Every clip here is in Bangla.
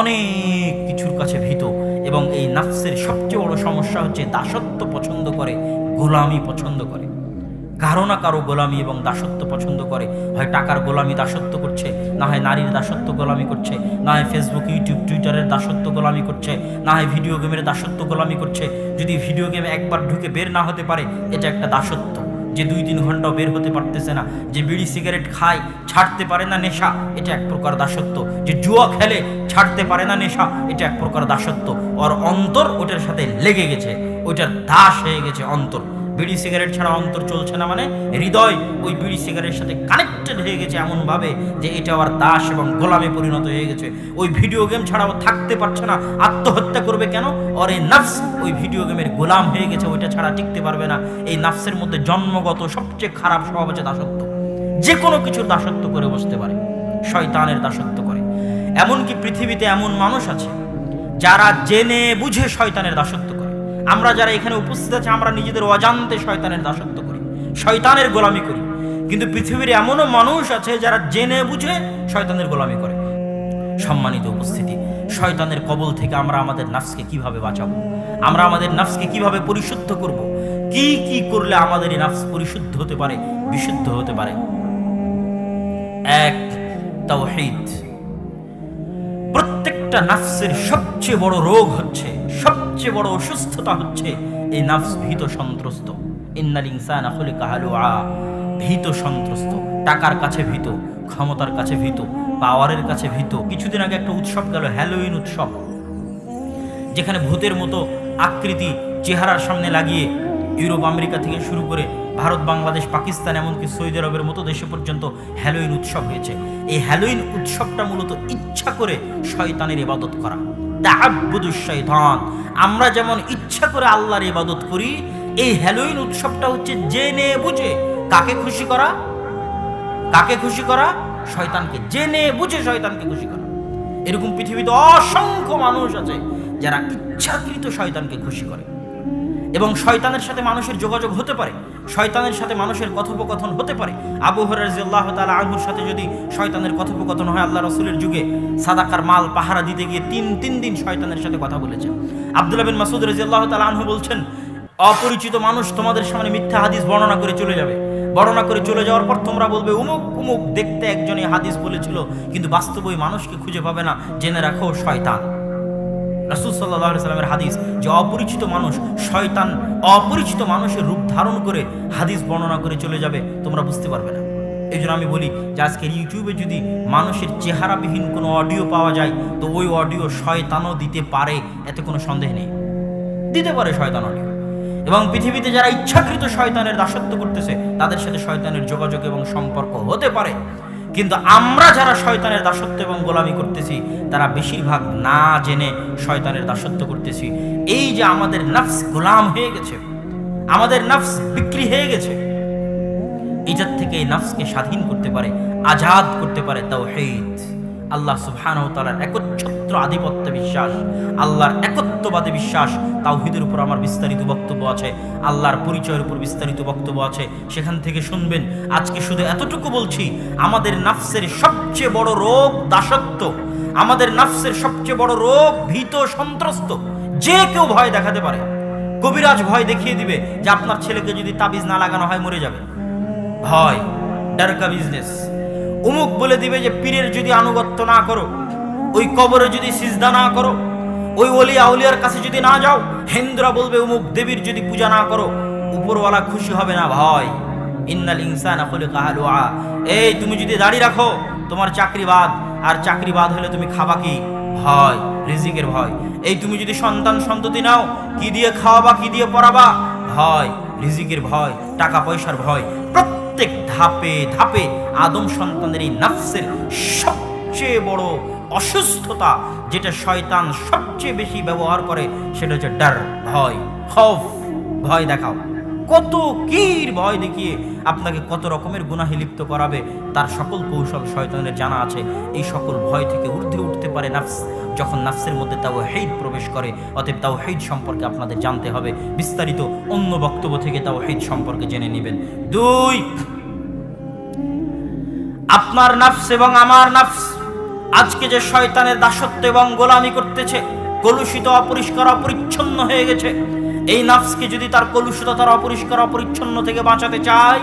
অনেক কিছুর কাছে ভীত এবং এই নাফসের সবচেয়ে বড় সমস্যা হচ্ছে দাসত্ব পছন্দ করে, গোলামি পছন্দ করে। কারও না কারও গোলামি এবং দাসত্ব পছন্দ করে। হয় টাকার গোলামি দাসত্ব করছে, না হয় নারীর দাসত্ব গোলামি করছে, না হয় ফেসবুক ইউটিউব টুইটারের দাসত্ব গোলামি করছে, না হয় ভিডিও গেমের দাসত্ব গোলামি করছে। যদি ভিডিও গেমে একবার ঢুকে বের না হতে পারে, এটা একটা দাসত্ব। যে দুই তিন ঘন্টাও বের হতে পারতেছে না, যে বিড়ি সিগারেট খায়, ছাড়তে পারে না নেশা, এটা এক প্রকার দাসত্ব। যে জুয়া খেলে, ছাড়তে পারে না নেশা, এটা এক প্রকার দাসত্ব। ওর অন্তর ওটার সাথে লেগে গেছে ওইটার দাস হয়ে গেছে অন্তর। বিড়ি সিগারেট ছাড়া অন্তর চলছে না মানে হৃদয় ওই বিড়ি সিগারেটের সাথে কানেক্টেড হয়ে গেছে এমনভাবে যে এটা আবার দাস এবং গোলামে পরিণত হয়ে গেছে। ওই ভিডিও গেম ছাড়াও থাকতে পারছে না। আত্মহত্যা করবে কেন? ওর এই নাফস, ওই ভিডিও গেমের গোলাম হয়ে গেছে, ওইটা ছাড়া টিকতে পারবে না। এই নাফসের মধ্যে জন্মগত সবচেয়ে খারাপ স্বভাব হচ্ছে দাসত্ব। যে কোনো কিছুর দাসত্ব করে বসতে পারে। শয়তানের দাসত্ব করে। এমনকি পৃথিবীতে এমন মানুষ আছে যারা জেনে বুঝে শয়তানের দাসত্ব করে। আমরা যারা এখানে উপস্থিত আছে, আমরা নিজেদের অজান্তে শয়তানের দাসত্ব করি, শয়তানের গোলামি করি। কিন্তু পৃথিবীর এমনও মানুষ আছে যারা জেনে বুঝে শয়তানের গোলামি করে। সম্মানিত উপস্থিতি, শয়তানের কবল থেকে আমরা আমাদের নাফসকে কীভাবে বাঁচাবো? আমরা আমাদের নাফসকে কীভাবে পরিশুদ্ধ করব? কি কি করলে আমাদের এই নাফস পরিশুদ্ধ হতে পারে, বিশুদ্ধ হতে পারে? এক, তাওহীদ। প্রত্যেকটা নাফসের সবচেয়ে বড় রোগ হচ্ছে সবচেয়ে বড় অসুস্থতা হচ্ছে এই নাফস ভীত সন্ত্রস্ত। ইন্নাল কাহালুআ ভীত সন্ত্রস্ত। টাকার কাছে ভীত, ক্ষমতার কাছে ভীত, পাওয়ারের কাছে ভীত। কিছুদিন আগে একটা উৎসব গেল, হ্যালোইন উৎসব। যেখানে ভূতের মতো আকৃতি চেহারার সামনে লাগিয়ে ইউরোপ, আমেরিকা থেকে শুরু করে ভারত, বাংলাদেশ, পাকিস্তান, এমনকি সৌদি আরবের মতো দেশে পর্যন্ত হ্যালোইন উৎসব হয়েছে। এই হ্যালোইন উৎসবটা মূলত ইচ্ছা করে শয়তানের ইবাদত করা। তাহাব্বুদুশ শয়তান। আমরা যেমন ইচ্ছা করে আল্লাহর ইবাদত করি, এই হ্যালোইন উৎসবটা হচ্ছে জেনে বুঝে কাকে খুশি করা? কাকে খুশি করা? শয়তানকে। জেনে বুঝে শয়তানকে খুশি করা। এরকম পৃথিবীতে অসংখ্য মানুষ আছে যারা ইচ্ছাকৃত শয়তানকে খুশি করে। এবং শয়তানের সাথে মানুষের যোগাযোগ হতে পারে। শয়তানের সাথে মানুষের কথোপকথন হতে পারে। আবু হরাজিয়াল্লাহ তালা আনহুর সাথে যদি শয়তানের কথোপকথন হয়, আল্লাহ রসুলের যুগে সাদাকার মাল, পাহারা দিতে গিয়ে তিন তিন দিন শয়তানের সাথে কথা বলেছেন। আবদুল্লাহ বিন মাসুদ রাজিয়াল্লাহ তালা আনহু বলছেন, অপরিচিত মানুষ তোমাদের সামনে মিথ্যা হাদিস বর্ণনা করে চলে যাবে। বর্ণনা করে চলে যাওয়ার পর তোমরা বলবে, উমুক উমুক, দেখতে একজনই হাদিস বলেছিল, কিন্তু বাস্তব ওই মানুষকে খুঁজে পাবে না। জেনে রাখো, শয়তান। রাসুল সাল্লাহ সাল্লামের হাদিস, যে অপরিচিত মানুষ শয়তান অপরিচিত মানুষের রূপ ধারণ করে হাদিস বর্ণনা করে চলে যাবে, তোমরা বুঝতে পারবে না। এই আমি বলি, যে আজকের ইউটিউবে যদি মানুষের চেহারাবিহীন কোনো অডিও পাওয়া যায়, তো ওই অডিও শয়তানও দিতে পারে, এতে কোনো সন্দেহ নেই। দিতে পারে শয়তান অডিও এবং পৃথিবীতে যারা ইচ্ছাকৃত শয়তানের দাসত্ব করতেছে, তাদের সাথে শয়তানের যোগাযোগ এবং সম্পর্ক হতে পারে। কিন্তু আমরা যারা শয়তানের দাসত্ব এবং গোলামি করতেছি, তারা বেশিরভাগ না জেনে শয়তানের দাসত্ব করতেছি। এই যে আমাদের নফস গোলাম হয়ে গেছে, আমাদের নফস বিক্রি হয়ে গেছে, এটার থেকে এই নফসকে স্বাধীন করতে পারে, আজাদ করতে পারে তাওহীদ আল্লাহ তাআলার একচ্ছত্র আধিপত্য বিশ্বাস, আল্লাহর একত্ববাদে বিশ্বাস, তাওহীদের উপর আমার বিস্তারিত বক্তব্য আছে, আল্লাহর পরিচয়ের উপর বিস্তারিত বক্তব্য আছে। সেখান থেকে শুনবেন, আজকে শুধু এতটুকু বলছি, আমাদের নাফসের সবচেয়ে বড় রোগ দাসত্ব, আমাদের নাফসের সবচেয়ে বড় রোগ ভীত সন্ত্রস্ত। যে কেউ ভয় দেখাতে পারে। কবিরাজ ভয় দেখিয়ে দিবে যে আপনার ছেলেকে যদি তাবিজ না লাগানো হয় মরে যাবে। ভয়, ডারকা বিজনেস। উমুক বলে দিবে যে পীরের যদি আনুগত্য না করো, ওই কবরে যদি সিজদা না করো, ওই অলি আউলিয়ার কাছে যদি না যাও, হেন্দ্রা বলবে অমুক দেবীর যদি পূজা না করো, উপরওয়ালা খুশি হবে না ভয় ইন্নাল ইনসান এই, তুমি যদি দাঁড়িয়ে রাখো, তোমার চাকরি বাদ, আর চাকরি বাদ হলে তুমি খাবা কি? ভয়, রিজিকের ভয়। এই, তুমি যদি সন্তান সন্ততি নাও, কি দিয়ে খাওয়াবা, কি দিয়ে পড়াবা? ভয়, রিজিকের ভয়, টাকা পয়সার ভয়। প্রত্যেক ধাপে ধাপে আদম সন্তানের এই নাফসের সবচেয়ে বড় অসুস্থতা যেটা শয়তান সবচেয়ে বেশি ব্যবহার করে, সেটা হচ্ছে ডার, ভয়, খফ, ভয় দেখাও। কত কীর ভয় দেখিয়ে আপনাকে কত রকমের গুনাহে লিপ্ত করাবে, তার সকল কৌশল শয়তানের জানা আছে। এই সকল ভয় থেকে ঊর্ধ্বে উঠতে পারে নাফস, যখন নাফসের মধ্যে তাও হেদ প্রবেশ করে, অতএব তাও হেদ সম্পর্কে আপনাদের জানতে হবে। বিস্তারিত অন্য বক্তব্য থেকে তাও হেদ সম্পর্কে জেনে নেবেন। দুই, আপনার নাফস এবং আমার নাফস, আজকে যে শয়তানের দাসত্ব এবং গোলামি করতেছে, কলুষিত, অপরিষ্কার, অপরিচ্ছন্ন হয়ে গেছে এই নাফসকে যদি তার কলুষতা কলুষিততার অপরিষ্কার, অপরিচ্ছন্ন থেকে বাঁচাতে চায়,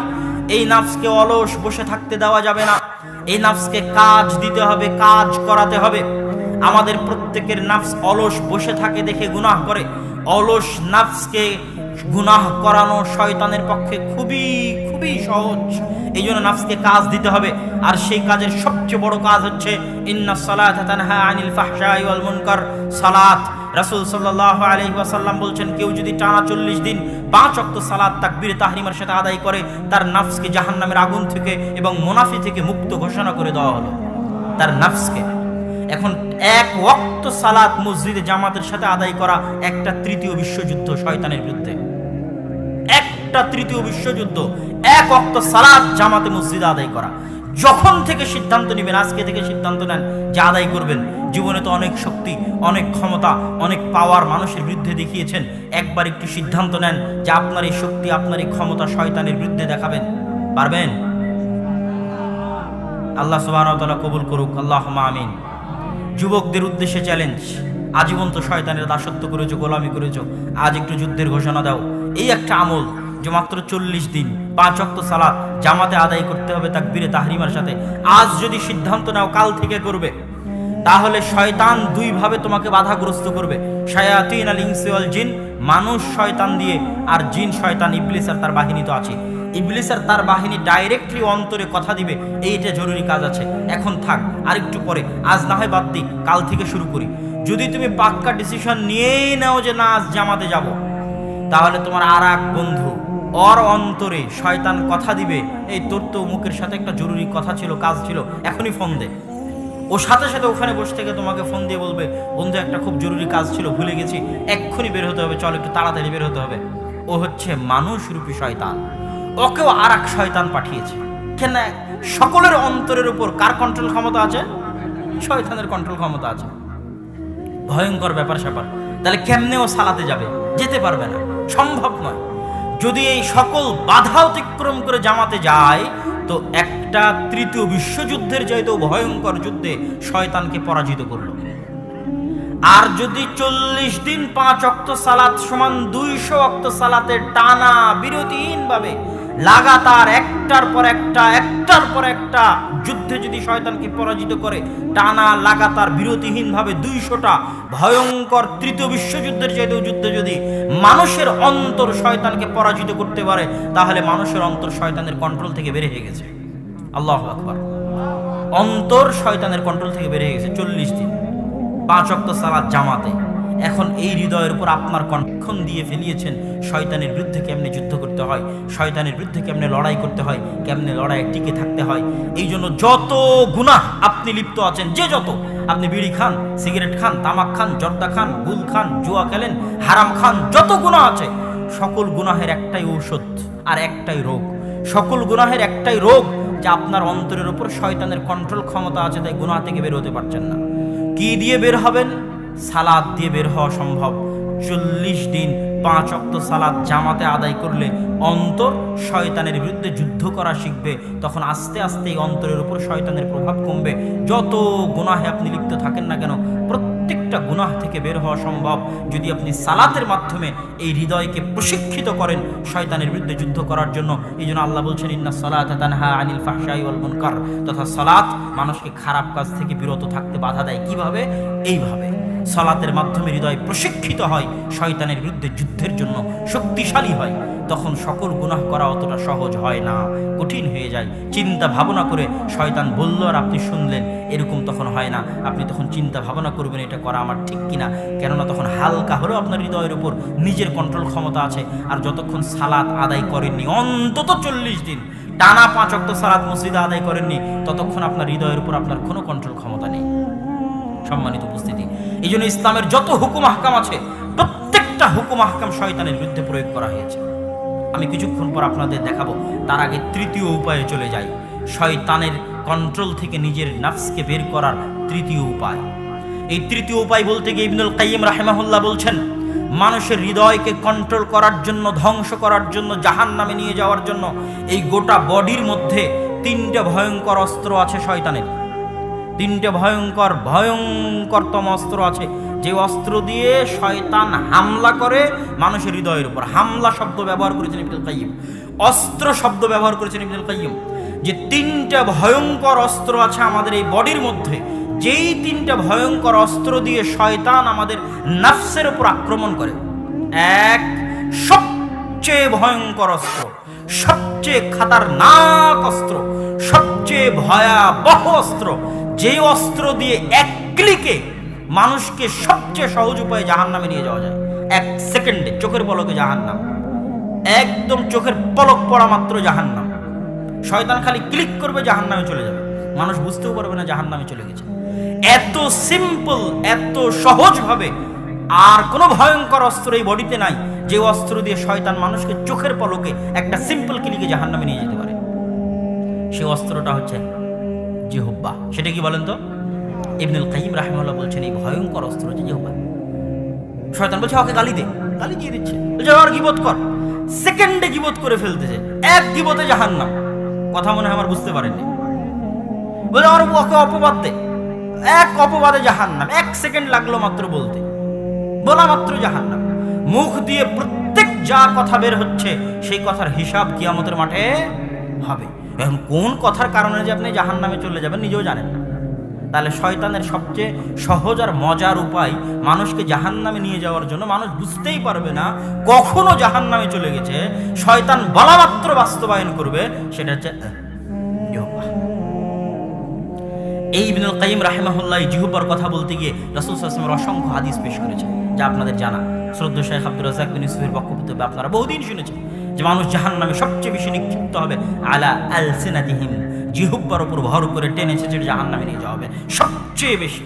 এই নাফসকে অলস বসে থাকতে দেওয়া যাবে না। এই নাফসকে কাজ দিতে হবে, কাজ করাতে হবে। আমাদের প্রত্যেকের নাফস অলস বসে থাকে দেখে গুনাহ করে। অলস নাফসকে গুনাহ করানো শয়তানের পক্ষে খুবই খুবই সহজ। এই জন্য নাফসকে কাজ দিতে হবে। আর সেই কাজের সবচেয়ে বড় কাজ হচ্ছে, ইন্না সালাত আনিল ফাহশাই ওয়াল মুনকার। সালাত। রাসূল সাল্লাল্লাহু আলাইহি ওয়াসাল্লাম বলছেন, কেউ যদি টানা চল্লিশ দিন পাঁচ অক্ত সালাত, তাকবীর, তাহরিমার সাথে আদায় করে, তার নাফসকে জাহান্নামের আগুন থেকে এবং মুনাফি থেকে মুক্ত ঘোষণা করে দেওয়া হলো। তার নাফসকে। এখন এক ওয়াক্ত সালাত মসজিদে জামাতের সাথে আদায় করা একটা তৃতীয় বিশ্বযুদ্ধ শয়তানের বিরুদ্ধে। একটা তৃতীয় বিশ্বযুদ্ধ, এক অক্ত সালাত জামাতে মসজিদে আদায় করা। যখন থেকে সিদ্ধান্ত নেবেন, আজকে থেকে সিদ্ধান্ত নেন যে আদায় করবেন জীবনে তো অনেক শক্তি, অনেক ক্ষমতা, অনেক পাওয়ার মানুষের বিরুদ্ধে দেখিয়েছেন। একবার একটু সিদ্ধান্ত নেন যে আপনার এই শক্তি, আপনার এই ক্ষমতা শয়তানের বিরুদ্ধে দেখাবেন। পারবেন? আল্লাহ সুবাহ কবুল করুক। আল্লাহ আমিন। যুবকদের উদ্দেশ্যে চ্যালেঞ্জ আজীবন তো শয়তানের দাসত্ব করেছ, গোলামি করেছ, আজ একটু যুদ্ধের ঘোষণা দাও। এই একটা আমল যে মাত্র চল্লিশ দিন, পাঁচ অক্ত সালাত, জামাতে আদায় করতে হবে তাকবীরে তাহরিমার সাথে। আজ যদি সিদ্ধান্ত নাও, কাল থেকে করবে। তাহলে শয়তান দুইভাবে তোমাকে বাধাগ্রস্ত করবে। শায়াতিন আল জিন, মানুষ শয়তান দিয়ে, আর জিন শয়তান, ইবলিস আর তার বাহিনী তো আছে ইবলিস আর তার বাহিনী ডাইরেক্টলি অন্তরে কথা দিবে, এইটা জরুরি কাজ আছে। এখন থাক আর একটু পরে। আজ না হয় বাদ দিই কাল থেকে শুরু করি। যদি তুমি পাক্কা ডিসিশন নিয়েই নাও যে না, আজ জামাতে যাব, তাহলে তোমার আর এক বন্ধু অর অন্তরে শয়তান কথা দিবে, এই তোর তো মুখের সাথে একটা জরুরি কথা ছিল, কাজ ছিল, এখনই ফোন দে। ও সাথে সাথে ওখানে বসে থেকে তোমাকে ফোন দিয়ে বলবে, বন্ধু, একটা খুব জরুরি কাজ ছিল, ভুলে গেছি, এক্ষুনি বের হতে হবে, চল একটু তাড়াতাড়ি বের হতে হবে। ও হচ্ছে মানুষ রূপী শয়তান। ওকেও আর এক শয়তান পাঠিয়েছে। কেন সকলের অন্তরের উপর কার কন্ট্রোল ক্ষমতা আছে? শয়তানের কন্ট্রোল ক্ষমতা আছে। ভয়ঙ্কর ব্যাপার স্যাপার। তাহলে কেমনে ও সালাতে যাবে? যেতে পারবে না। সম্ভব নয়। যদি এই সকল বাধা অতিক্রম করে জামাতে যায়, তো একটা তৃতীয় বিশ্বযুদ্ধের চাইতেও ভয়ঙ্কর যুদ্ধে শয়তানকে পরাজিত করল। আর যদি চল্লিশ দিন পাঁচ অক্ত সালাত সমান দুইশো অক্ত সালাতের টানা বিরতিহীন ভাবে লাগাতার একটার পর একটা, একটার পর একটা যুদ্ধে যদি শয়তানকে পরাজিত করে, টানা লাগাতার বিরতিহীন ভাবে দুইশোটা ভয়ঙ্কর তৃতীয় বিশ্বযুদ্ধের চাইতেও যুদ্ধে যদি মানুষের অন্তর শয়তানকে পরাজিত করতে পারে, তাহলে মানুষের অন্তর শয়তানের কন্ট্রোল থেকে বের হয়ে গেছে। আল্লাহ আকবার। অন্তর শয়তানের কন্ট্রোল থেকে বের হয়ে গেছে চল্লিশ দিন। পাঁচ অক্ত সালাদ জামাতে। এখন এই হৃদয়ের উপর আপনার কণ্ঠন দিয়ে ফেলিয়েছেন, শয়তানের বিরুদ্ধে কেমনে যুদ্ধ করতে হয়? শয়তানের বিরুদ্ধে কেমনে লড়াই করতে হয়? কেমনে লড়াই টিকে থাকতে হয়? এই জন্য যত গুনাহ আপনি লিপ্ত আছেন, যে যত, আপনি বিড়ি খান, সিগারেট খান, তামাক খান, জর্দা খান, গুল খান, জুয়া খেলেন, হারাম খান, যত গুনাহ আছে, সকল গুনাহের একটাই ঔষধ আর একটাই রোগ। সকল গুনাহের একটাই রোগ যে আপনার অন্তরের উপর শয়তানের কন্ট্রোল ক্ষমতা আছে, তাই গুনাহ থেকে বের হতে পারছেন না। কি দিয়ে বের হবেন? সালাদ দিয়ে বের হওয়া সম্ভব। চল্লিশ দিন পাঁচ অক্ত সালাদ জামাতে আদায় করলে অন্তর শয়তানের বিরুদ্ধে যুদ্ধ করা শিখবে। তখন আস্তে আস্তে এই অন্তরের উপর শয়তানের প্রভাব কমবে। যত গুনাহে আপনি লিপ্ত থাকেন না কেন প্রত্যেকটা গুনাহ থেকে বের হওয়া সম্ভব। যদি আপনি সালাতের মাধ্যমে এই হৃদয়কে প্রশিক্ষিত করেন শয়তানের বিরুদ্ধে যুদ্ধ করার জন্য এই জন্য আল্লাহ বলছেন, ইন্না সালাত আনিল ফাহশাই ওয়াল মুনকার। তথা সালাত মানুষকে খারাপ কাজ থেকে বিরত থাকতে বাধা দেয়। কীভাবে? এইভাবে। সালাতের মাধ্যমে হৃদয় প্রশিক্ষিত হয়, শয়তানের বিরুদ্ধে যুদ্ধের জন্য শক্তিশালী হয়। তখন সকল গুনাহ করা অতটা সহজ হয় না, কঠিন হয়ে যায়। চিন্তা ভাবনা করে শয়তান বলল, আর আপনি শুনলেন, এরকম তখন হয় না। আপনি তখন চিন্তা ভাবনা করবেন, এটা করা আমার ঠিক কিনা? কেননা তখন হালকা হলেও আপনার হৃদয়ের উপর নিজের কন্ট্রোল ক্ষমতা আছে। আর যতক্ষণ সালাত আদায় করেননি, অন্তত চল্লিশ দিন, টানা পাঁচ অক্ত সালাত মসজিদে আদায় করেননি, ততক্ষণ আপনার হৃদয়ের উপর আপনার কোনো কন্ট্রোল ক্ষমতা নেই। সম্মানিত উপস্থিতি এই জন্য ইসলামের যত হুকুম আহকাম আছে, প্রত্যেকটা হুকুম আহকাম শয়তানের বিরুদ্ধে প্রয়োগ করা হয়েছে। আমি কিছুক্ষণ পর আপনাদের দেখাবো। তার আগে তৃতীয় উপায়ে চলে যাই। শয়তানের কন্ট্রোল থেকে নিজের নাফসকে বের করার তৃতীয় উপায়। এই তৃতীয় উপায় বলতে গিয়ে ইবনুল কাইয়িম রাহেমাহুল্লাহ বলছেন, মানুষের হৃদয়কে কন্ট্রোল করার জন্য, ধ্বংস করার জন্য জাহান নামে নিয়ে যাওয়ার জন্য এই গোটা বডির মধ্যে তিনটে ভয়ঙ্কর অস্ত্র আছে শয়তানের। তিনটে ভয়ঙ্কর, ভয়ঙ্করতম অস্ত্র আছে। যে অস্ত্র দিয়ে শয়তান হামলা করে মানুষের হৃদয়ের উপর। হামলা শব্দ ব্যবহার করেছেন ইবনুল কাইয়িম অস্ত্র শব্দ ব্যবহার করেছেন ইবনুল কাইয়িম যে তিনটা ভয়ঙ্কর অস্ত্র আছে আমাদের এই বডির মধ্যে, যেই তিনটা ভয়ঙ্কর অস্ত্র দিয়ে শয়তান আমাদের নাফসের উপর আক্রমণ করে। এক, সবচেয়ে ভয়ঙ্কর অস্ত্র, সবচেয়ে খাতারনাক অস্ত্র, সবচেয়ে ভয়াবহ অস্ত্র যে অস্ত্র দিয়ে এক ক্লিকে মানুষকে সবচেয়ে সহজ উপায়ে জাহান নামে নিয়ে যাওয়া যায়। এক সেকেন্ডে চোখের পলকে জাহান নাম একদম চোখের পলক পড়া মাত্র জাহান নাম শয়তান খালি ক্লিক করবে জাহান নামে চলে যাবে। মানুষ বুঝতেও পারবে না জাহান নামে চলে গেছে। এত সিম্পল এত সহজভাবে আর কোনো ভয়ঙ্কর অস্ত্র এই বডিতে নাই যে অস্ত্র দিয়ে শয়তান মানুষকে চোখের পলকে একটা সিম্পল ক্লিকে জাহান নামে নিয়ে যেতে পারে। সে অস্ত্রটা হচ্ছে জিহুব্বা সেটা কি বলেন তো? ইবনুল কাইম রাহিমাল্লাহ বলছেন, এই ভয়ঙ্কর অস্ত্র হচ্ছে জিহুব্বা শয়তান বলছে, ওকে গালি দে, গালি দিয়ে দিচ্ছে। বলছে, আর গিবত কর, সেকেন্ডে গিবত করে ফেলতেছে এক গিবতে জাহান্নাম। কথা মনে হয় আমার বুঝতে পারেননি। বলে, আর ওকে অপবাদ দে, এক অপবাদে জাহান্নাম, এক সেকেন্ড লাগল মাত্র বলতে। বলা মাত্র জাহান্নাম। মুখ দিয়ে প্রত্যেক যা কথা বের হচ্ছে, সেই কথার হিসাব কিয়ামতের মাঠে হবে। এখন কোন কথার কারণে যে আপনি জাহান্নামে চলে যাবেন নিজেও জানেন না। তাহলে শয়তানের সবচেয়ে সহজ আর মজার উপায় মানুষকে জাহান্নামে নিয়ে যাওয়ার জন্য মানুষ বুঝতেই পারবে না কখনো জাহান্নামে চলে গেছে। শয়তান বলা মাত্র বাস্তবায়ন করবে, সেটা হচ্ছে এই ইবনুল কাইম রাহেমাহুল্লাহ জিহুবার কথা বলতে গিয়ে রাসূল সাল্লাল্লাহু অসংখ্য হাদিস পেশ করেছেন যা আপনাদের জানা। শ্রদ্ধা শেখ আব্দুর রাজাক বিন ইউসুফের বক্তব্য আপনারা বহুদিন শুনেছেন যে মানুষ জাহান্নামে সবচেয়ে বেশি নিক্ষিপ্ত হবে আলা আলসিনাতিহিম। জিহুব্বার উপর ভর করে টেনে ছেঁচে জাহান্নামে নিয়ে যাওয়া হবে। সবচেয়ে বেশি।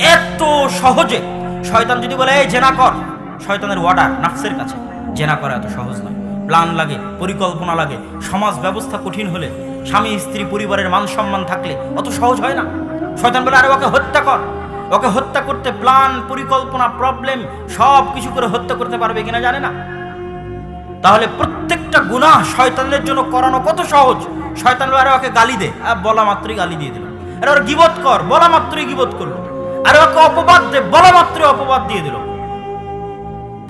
এত সহজে শয়তান যদি বলে, এই জেনা কর। শয়তানের ওয়ার্ডার নাফসের কাছে। জেনা করা এত সহজ নয়। প্ল্যান লাগে, পরিকল্পনা লাগে। সমাজ ব্যবস্থা কঠিন হলে, স্বামী, স্ত্রী, পরিবারের মান সম্মান থাকলে অত সহজ হয় না। শয়তান বলে, আরে, ওকে হত্যা কর। ওকে হত্যা করতে প্ল্যান, পরিকল্পনা প্রবলেম সব কিছু করে হত্যা করতে পারবে কিনা জানে না। তাহলে প্রত্যেকটা গুনাহ শয়তানের জন্য করানো কত সহজ? শয়তান আরে ওকে গালি দে। আর বলা মাত্রই গালি দিয়ে দিল আরে ওর গিবত কর, বলা মাত্রই গিবত করল। আরে ওকে অপবাদ দে, বলা মাত্রই অপবাদ দিয়ে দিল।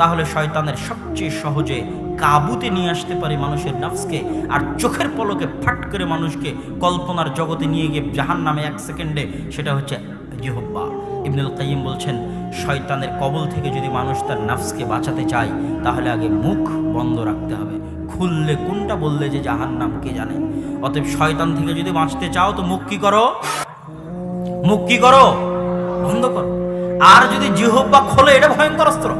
তাহলে শয়তানের সবচেয়ে সহজে কাবুতে নিয়ে আসতে পারে মানুষের নাফসকে আর চোখের পলকে ফাট করে মানুষকে কল্পনার জগতে নিয়ে গিয়ে জাহান নামে এক সেকেন্ডে, সেটা হচ্ছে জিহব্বা। ইবনুল কাইম বলছেন, শয়তানের কবল থেকে যদি মানুষ তার নাফসকে বাঁচাতে চায়, তাহলে আগে মুখ বন্ধ রাখতে হবে। খুললে কোনটা বললে যে জাহান নাম কে জানে? অতএব শয়তান থেকে যদি বাঁচতে চাও, তো মুখ কি করো? মুখ কি করো? বন্ধ করো। আর যদি জিহব্বা খোলে, এটা ভয়ঙ্কর অস্ত্র।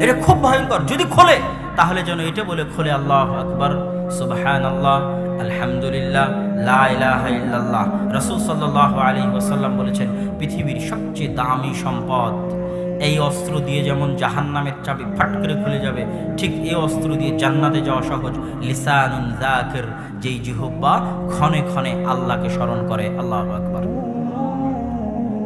এটা খুব ভয়ঙ্কর। যদি খোলে, তাহলে যেন এটা বলে খোলে, আল্লাহ আকবর সুবহান আল্লাহ আলহামদুলিল্লাহ, লা ইলাহা ইল্লাল্লাহ। রাসূল সাল্লাল্লাহু আলাইহি ওয়াসাল্লাম বলেছেন, পৃথিবীর সবচেয়ে দামি সম্পদ এই অস্ত্র দিয়ে যেমন জাহান্নামের চাবি ফাট করে খুলে যাবে, ঠিক এই অস্ত্র দিয়ে জান্নাতে যাওয়া সহজ। লিসানুন যাকির, যেই জিহব্বা ক্ষণে ক্ষণে আল্লাহকে স্মরণ করে। আল্লাহু আকবার।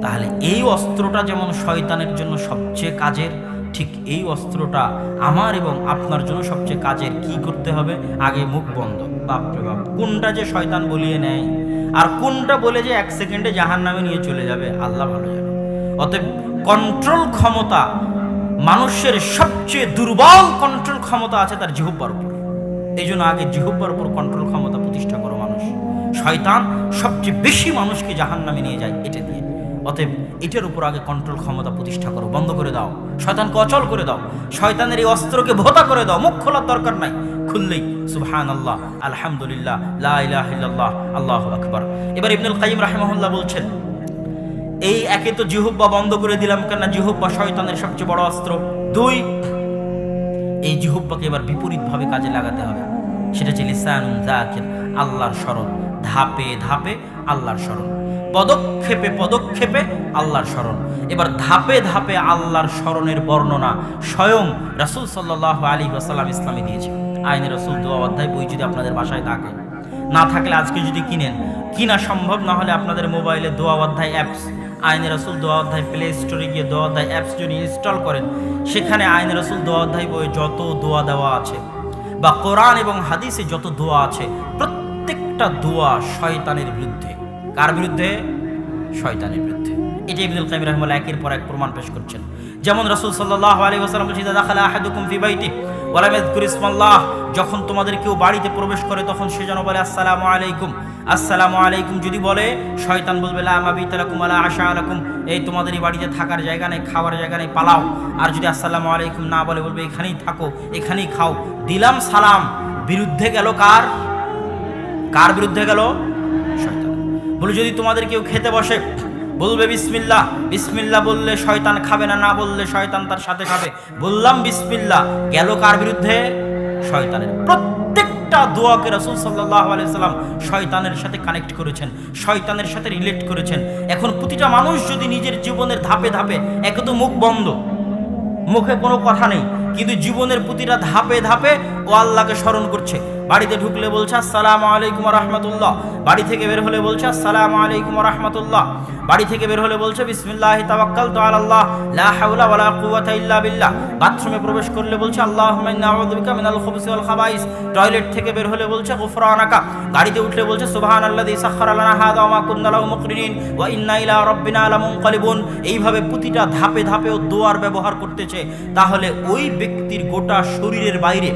তাহলে এই অস্ত্রটা যেমন শয়তানের জন্য সবচেয়ে কাজের, ঠিক এই অস্ত্রটা আমার এবং আপনার জন্য সবচেয়ে কাজের কি করতে হবে? আগে মুখ বন্ধ। বাপরে বাপ, কোনটা যে শয়তান বলিয়ে নেয়? আর কোনটা বলে যে এক সেকেন্ডে জাহান নামে নিয়ে চলে যাবে? আল্লাহ ভালো জানে। অতএব কন্ট্রোল ক্ষমতা মানুষের সবচেয়ে দুর্বল কন্ট্রোল ক্ষমতা আছে তার জিহুব্বার উপর। এই জন্য আগে জিহুব্বার উপর কন্ট্রোল ক্ষমতা প্রতিষ্ঠা করো মানুষ। শয়তান সবচেয়ে বেশি মানুষকে জাহান নামে নিয়ে যায় এটা দিয়ে। অতএব এটার উপর আগে কন্ট্রোল ক্ষমতা প্রতিষ্ঠা করো, বন্ধ করে দাও। শয়তানকে অচল করে দাও। শয়তানের এই অস্ত্রকে ভোতা করে দাও। মুখ খোলার দরকার নাই। খুললেই সুবহান আল্লাহ আলহামদুলিল্লাহ, লা ইলাহা ইল্লাল্লাহ, আল্লাহু আকবার। এবার ইবনুল কাইয়িম রাহিমাহুল্লাহ বলছেন এই একে তো জিহুব্বা বন্ধ করে দিলাম কেন জিহুব্বা শয়তানের সবচেয়ে বড় অস্ত্র। দুই, এই জিহুব্বাকে এবার বিপরীতভাবে কাজে লাগাতে হবে। সেটা হচ্ছে লিসানুন জাকির আল্লাহর স্মরণ। ধাপে ধাপে আল্লাহর স্মরণ। পদক্ষেপে পদক্ষেপে আল্লাহর স্মরণ। এবার ধাপে ধাপে আল্লাহর স্মরণের বর্ণনা স্বয়ং রাসূল সাল্লাল্লাহু আলী ওয়াসাল্লাম ইসলামে দিয়েছে। আইনে রসুল দোয়া অধ্যায় বই যদি আপনাদের বাসায় থাকে। না থাকলে আজকে যদি কিনেন, কিনা সম্ভব না হলে আপনাদের মোবাইলে দোয়া অধ্যায় অ্যাপস আইনে রসুল দোয়া অধ্যায় প্লে স্টোরে গিয়ে দোয়া অধ্যায় অ্যাপস যদি ইনস্টল করেন, সেখানে আইন রসুল দোয়া অধ্যায় বইয়ে যত দোয়া দেওয়া আছে বা কোরআন এবং হাদিসে যত দোয়া আছে, প্রত্যেকটা দোয়া শয়তানের বিরুদ্ধে। কার বিরুদ্ধে? শয়তানের বিরুদ্ধে। এটা ইবনুল কাইম রহমাল্লাহ একের পর এক প্রমাণ পেশ করছেন। যেমন রাসূল সাল্লাল্লাহু আলাইহি ওয়াসাল্লাম বলেছেন দাখালা আহাদুকুম ফি বাইতি ওয়া লাম যখন তোমাদের কেউ বাড়িতে প্রবেশ করে, তখন সে যেন বলে, আসসালামু আলাইকুম। আসসালামু আলাইকুম, যদি বলে, শয়তান বলবে, লা মাবিতা লাকুম আলা আশা আলাকুম এই তোমাদের এই বাড়িতে থাকার জায়গা নেই, খাওয়ার জায়গা নেই, পালাও। আর যদি আসসালামু আলাইকুম না বলে, বলবে, এখানেই থাকো, এখানেই খাও। দিলাম সালাম, বিরুদ্ধে গেল কার? কার বিরুদ্ধে গেল? শয়তান। বলে, যদি তোমাদের কেউ খেতে বসে, বলবে, বিসমিল্লাহ। বিসমিল্লাহ বললে শয়তান খাবে না না বললে শয়তান তার সাথে খাবে। বললাম, বিসমিল্লাহ। গেল কার বিরুদ্ধে? শয়তানের। প্রত্যেকটা দোয়াকে রসুল সাল্লাহ আলাইসাল্লাম শয়তানের সাথে কানেক্ট করেছেন, শয়তানের সাথে রিলেট করেছেন। এখন প্রতিটা মানুষ যদি নিজের জীবনের ধাপে ধাপে একে তো মুখ বন্ধ, মুখে কোনো কথা নেই কিন্তু জীবনের প্রতিটা ধাপে ধাপে ও আল্লাহকে স্মরণ করছে। বাড়িতে ঢুকলে বলছে, আসসালামু আলাইকুম রহমতুল্লাহ। বাড়ি থেকে বের হলে বলছে, আসসালামু আলাইকুম রহমতুল্লাহ। বাড়ি থেকে বের হলে বলছে, বিসমিল্লাহ তাওয়াক্কালতু আল্লাহ, লা হাওলা ওয়ালা কুওয়াতা ইল্লা বিল্লাহ। বাথরুমে প্রবেশ করলে বলছে, আল্লাহুম্মা ইন্না আউযু বিকা মিনাল খুবুসি ওয়াল খাবাইস। টয়লেট থেকে বের হলে বলছে, গুফরানাকা। গাড়িতে উঠলে বলছে, সুবহানাল্লাযী সাখখারা লানা হাযা ওয়া মা কুন্না লাহু মুকরিনিন ওয়া ইন্না ইলা রাব্বিনা লামুনকালিবুন। এইভাবে প্রতিটা ধাপে ধাপে ও দোয়ার ব্যবহার করতেছে। তাহলে ওই ব্যক্তির গোটা শরীরের বাইরে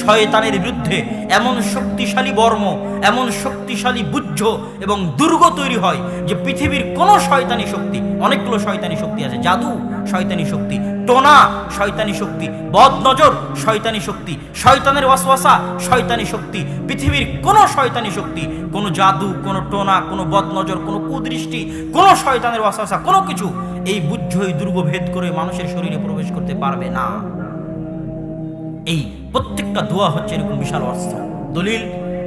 শয়তানের বিরুদ্ধে এমন শক্তিশালী বর্ম, এমন শক্তিশালী বুজ্জ এবং দুর্গ তৈরি হয় যে পৃথিবীর কোনো শয়তানি শক্তি, অনেকগুলো শয়তানি শক্তি আছে। জাদু শয়তানি শক্তি, টোনা শয়তানি শক্তি বদ নজর শয়তানি শক্তি, শয়তানের ওয়াসওয়াসা শয়তানি শক্তি, পৃথিবীর কোনো শয়তানি শক্তি, কোনো জাদু, কোনো টোনা, কোনো বদ নজর কোনো কুদৃষ্টি, কোনো শয়তানের ওয়াসওয়াসা, কোনো কিছু এই বুজ্জ, এই দুর্গ ভেদ করে মানুষের শরীরে প্রবেশ করতে পারবে না। এই প্রত্যেকটা দোয়া হচ্ছে এরকম বিশাল অস্ত্র। দলিল,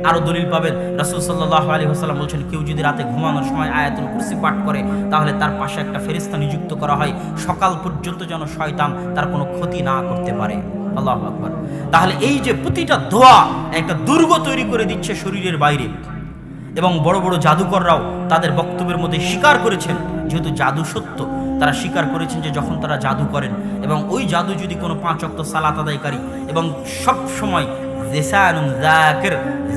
আরও দলিল পাবেন। রাসূল সাল্লাল্লাহু আলাইহি ওয়াসাল্লাম বলছেন, কেউ যদি রাতে ঘুমানোর সময় আয়াতুল কুরসি পাঠ করে, তাহলে তার পাশে একটা ফেরিস্তা নিযুক্ত করা হয়। সকাল পর্যন্ত যেন শয়তান তার কোনো ক্ষতি না করতে পারে। আল্লাহু আকবার। তাহলে এই যে প্রতিটা দোয়া একটা দুর্গ তৈরি করে দিচ্ছে শরীরের বাইরে। এবং বড় বড় জাদুকররাও তাদের বক্তব্যের মধ্যে স্বীকার করেছেন, যেহেতু জাদু সত্য তারা স্বীকার করেছেন যে যখন তারা জাদু করেন এবং ওই জাদু যদি কোনো পাঁচ অক্ত সালাত আদায়কারী এবং সব সময় লিসানুন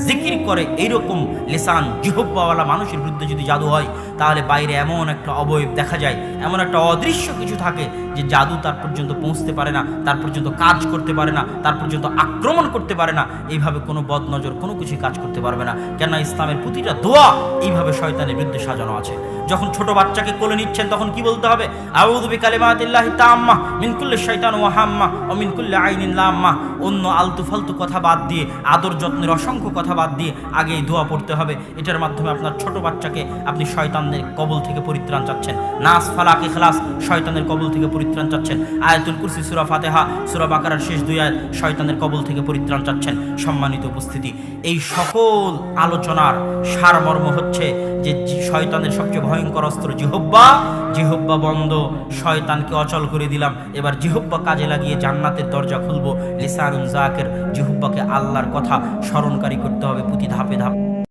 জিকির করে এইরকম লেসান জিহব্বাওয়ালা মানুষের বিরুদ্ধে যদি জাদু হয়, তাহলে বাইরে এমন একটা অবয়ব দেখা যায়, এমন একটা অদৃশ্য কিছু থাকে যে জাদু তার পর্যন্ত পৌঁছতে পারে না, তার পর্যন্ত কাজ করতে পারে না, তার পর্যন্ত আক্রমণ করতে পারে না, এইভাবে কোনো বদনজর, কোনো কিছুই কাজ করতে পারবে না। কেননা ইসলামের প্রতিটা দোয়া এইভাবে শয়তানের বিরুদ্ধে সাজানো আছে। যখন ছোট বাচ্চাকে কোলে নিচ্ছেন, তখন কি বলতে হবে? আউযু বিকালিমাতিল্লাহি তাম্মা মিন কুল্লি শাইতান ওয়া হাম্মা ও মিন কুল্লি আইনিন লাম্মা অন্য আলতু ফালতু কথা বাদ দিয়ে, আদর যত্নের অসংখ্য কথা বাদ দিয়ে আগে দোয়া পড়তে হবে। এটার মাধ্যমে আপনার ছোট বাচ্চাকে আপনি শয়তানের কবল থেকে পরিত্রাণ চাচ্ছেন। নাস ফালাক ইখলাস, শয়তানের কবল থেকে পরিত্রাণ চাচ্ছেন। আয়াতুল কুরসি, সূরা ফাতিহা, সূরা বাকারার শেষ দুই আয়াত শয়তানের কবল থেকে পরিত্রাণ চাচ্ছেন সম্মানিত উপস্থিতি। এই সকল আলোচনার সারমর্ম হচ্ছে যে শয়তানের সবচেয়ে ভয়ঙ্কর অস্ত্র জিহব্বা জিহব্বা বন্ধ, শয়তানকে অচল করে দিলাম। এবার জিহব্বা কাজে লাগিয়ে জান্নাতের দরজা খুলবো। লিসানুন জাকের জিহব্বাকে আল্লাহর কথা স্মরণকারী করতে হবে প্রতি ধাপে ধাপে।